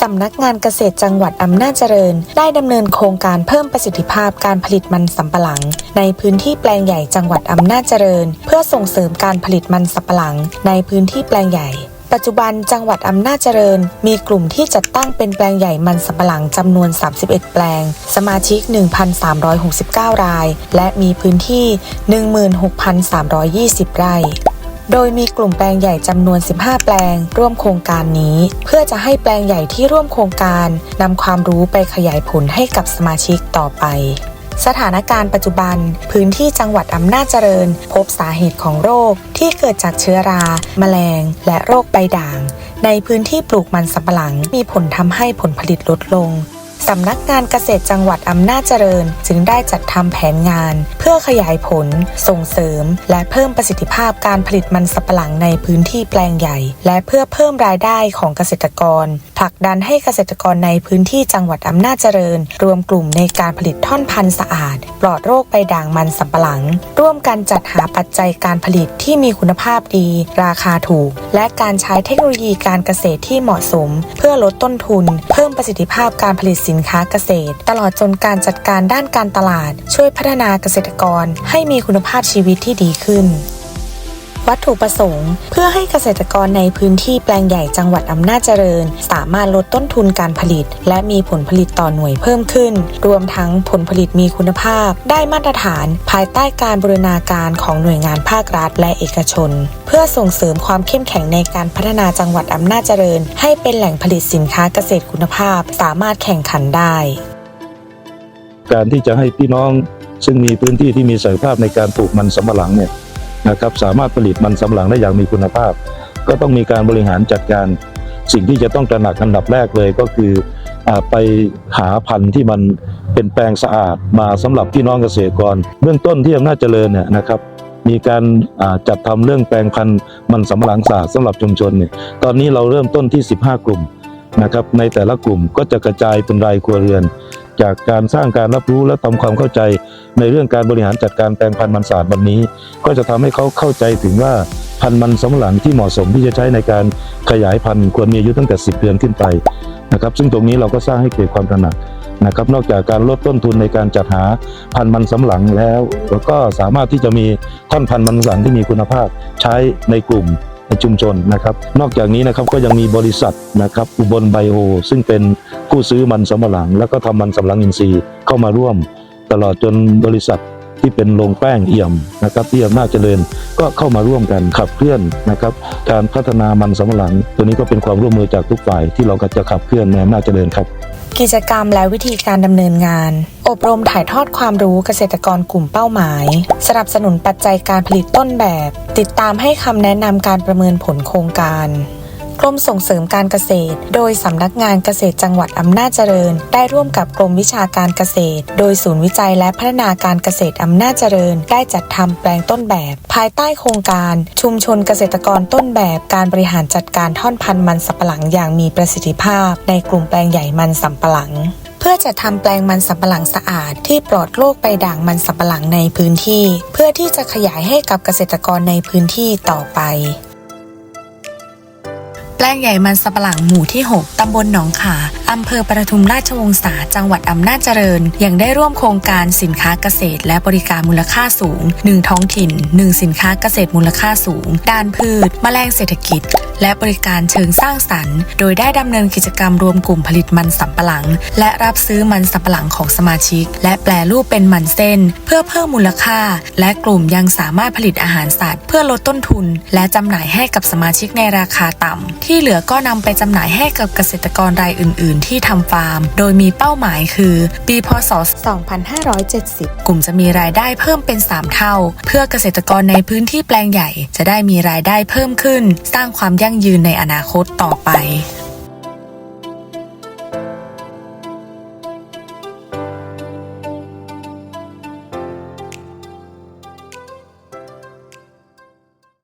สำนักงานเกษตรจังหวัดอำนาจเจริญ ได้ดำเนินโครงการเพิ่มประสิทธิภาพการผลิตมันสำปะหลัง ในพื้นที่แปลงใหญ่จังหวัดอำนาจเจริญ เพื่อส่งเสริมการผลิตมันสำปะหลัง ในพื้นที่แปลงใหญ่ปัจจุบันจังหวัดอำนาจเจริญ มีกลุ่มที่จัดตั้งเป็นแปลงใหญ่มันสำปะหลังจำนวน 31 แปลง สมาชิก 1,369 ราย และมีพื้นที่ 16,320 ไร่ โดยมีกลุ่มแปลงใหญ่จำนวน 15 แปลง ร่วมโครงการนี้ เพื่อจะให้แปลงใหญ่ที่ร่วมโครงการนำความรู้ไปขยายผลให้กับสมาชิกต่อไป สถานการณ์ปัจจุบัน พื้นที่จังหวัดอำนาจเจริญ พบสาเหตุของโรคที่เกิดจากเชื้อรา แมลง และโรคใบด่าง ในพื้นที่ปลูกมันสำปะหลัง มีผลทำให้ผลผลิตลดลง สำนักงานเกษตรจังหวัดอำนาจเจริญ จึงได้จัดทำแผนงาน เพื่อขยายผล ส่งเสริม และเพิ่มประสิทธิภาพการผลิตมันสำปะหลังในพื้นที่แปลงใหญ่ และเพื่อเพิ่มรายได้ของเกษตรกรผลักดันให้เกษตรกรในพื้นที่จังหวัดอำนาจเจริญ รวมกลุ่มในการผลิตท่อนพันธุ์สะอาด ปลอดโรคใบด่างมันสำปะหลัง ร่วมกันจัดหาปัจจัยการผลิตที่มีคุณภาพดี ราคาถูก และการใช้เทคโนโลยีการเกษตรที่เหมาะสม เพื่อลดต้นทุน เพิ่มประสิทธิภาพการผลิตสินค้าเกษตร ตลอดจนการจัดการด้านการตลาด ช่วยพัฒนาเกษตรกรให้มีคุณภาพชีวิตที่ดีขึ้น วัตถุประสงค์ เพื่อให้เกษตรกรในพื้นที่แปลงใหญ่จังหวัดอำนาจเจริญ สามารถลดต้นทุนการผลิต และมีผลผลิตต่อหน่วยเพิ่มขึ้น รวมทั้งผลผลิตมีคุณภาพ ได้มาตรฐาน ภายใต้การบูรณาการของหน่วยงานภาครัฐและเอกชน เพื่อส่งเสริมความเข้มแข็งในการพัฒนาจังหวัดอำนาจเจริญ ให้เป็นแหล่งผลิตสินค้าเกษตรคุณภาพ สามารถแข่งขันได้ การที่จะให้พี่น้องซึ่งมีพื้นที่ที่มีศักยภาพในการปลูกมันสำปะหลังเนี่ย นะครับสามารถผลิตมันสำปะหลังได้อย่างมีคุณภาพ ก็ต้องมีการบริหารจัดการ สิ่งที่จะต้องตระหนักอันดับแรกเลยก็คืออาไปหาพันธุ์ที่มันเป็นแปลงสะอาดมาสำหรับพี่น้องเกษตรกร เบื้องต้นที่อำนาจเจริญเนี่ยนะครับมีการอ่าจัดทำเรื่องแปลงพันธุ์มันสำปะหลังสะอาดสำหรับชุมชนเนี่ยตอนนี้เราเริ่มต้นที่ 15 กลุ่มนะครับในแต่ละกลุ่มก็จะกระจายเป็นรายครัวเรือน จากการสร้างการรับรู้และทำความเข้าใจ ในเรื่องการบริหารจัดการแปลงพันธุ์มันสอาดวันนี้ ก็จะทำให้เขาเข้าใจถึงว่าพันธุ์มันสำหลังที่เหมาะสมที่จะใช้ในการขยายพันธุ์ควรมีอายุตั้งแต่ 10 เดือนขึ้นไปนะครับ ซึ่งตรงนี้เราก็สร้างให้เกิดความตระหนักนะครับนอกจากการลดต้นทุนในการจัดหาพันธุ์มันสำหลังแล้วเราก็สามารถที่จะมีท่อนพันธุ์มันสำหลังที่มีคุณภาพใช้ในกลุ่ม ในชุมชนนะครับนอกจากนี้นะครับก็ยังมีบริษัทนะครับอุบลไบโอ ซึ่งเป็นผู้ซื้อมันสำปะหลัง แล้วก็ทำมันสำปะหลังอินทรีย์เข้ามาร่วม ตลอดจนบริษัท ที่เป็นโรงแป้งเอี่ยมนะครับที่อำนาจเจริญก็เข้ามาร่วมกันขับเคลื่อนนะครับการพัฒนามันสำปะหลัง ตัวนี้ก็เป็นความร่วมมือจากทุกฝ่ายที่เราก็จะขับเคลื่อนในอำนาจเจริญครับกิจกรรมและวิธีการดำเนินงาน อบรมถ่ายทอดความรู้เกษตรกรกลุ่มเป้าหมาย สนับสนุนปัจจัยการผลิตต้นแบบ ติดตามให้คำแนะนำการประเมินผลโครงการ กรมส่งเสริมการเกษตร โดยสำนักงานเกษตรจังหวัดอำนาจเจริญ ได้ร่วมกับกรมวิชาการเกษตร โดยศูนย์วิจัยและพัฒนาการเกษตรอำนาจเจริญ ได้จัดทำแปลงต้นแบบ ภายใต้โครงการชุมชนเกษตรกรต้นแบบการบริหารจัดการท่อนพันธุ์มันสำปะหลังอย่างมีประสิทธิภาพ ในกลุ่มแปลงใหญ่มันสำปะหลังเพื่อจะทำแปลงมันสำปะหลังสะอาด ที่ปลอดโรคใบด่างมันสำปะหลังในพื้นที่ เพื่อที่จะขยายให้กับเกษตรกรในพื้นที่ต่อไป แปลงใหญ่มันสำปะหลังหมู่ที่ 6 ตำบลหนองขาอำเภอประทุมราชวงศาจังหวัดอำนาจเจริญ ยังได้ร่วมโครงการสินค้าเกษตร และบริการมูลค่าสูง 1 ท้องถิ่น 1 สินค้าเกษตรมูลค่าสูง ด้านพืช แมลงเศรษฐกิจ และบริการเชิงสร้างสรรค์ โดยได้ดำเนินกิจกรรมรวมกลุ่มผลิตมันสำปะหลัง และรับซื้อมันสำปะหลังของสมาชิก และแปลรูปเป็นมันเส้น เพื่อเพิ่มมูลค่า และกลุ่มยังสามารถผลิตอาหารสัตว์ เพื่อลดต้นทุน และจำหน่ายให้กับสมาชิกในราคาต่ำที่เหลือก็นำไปจำหน่ายให้กับเกษตรกรรายอื่นๆที่ทำฟาร์ม โดยมีเป้าหมายคือ ปีพศ 2570 กลุ่มจะมีรายได้เพิ่มเป็น 3 เท่า เพื่อเกษตรกรในพื้นที่แปลงใหญ่ จะได้มีรายได้เพิ่มขึ้น สร้างความยั่งยืนในอนาคตต่อไป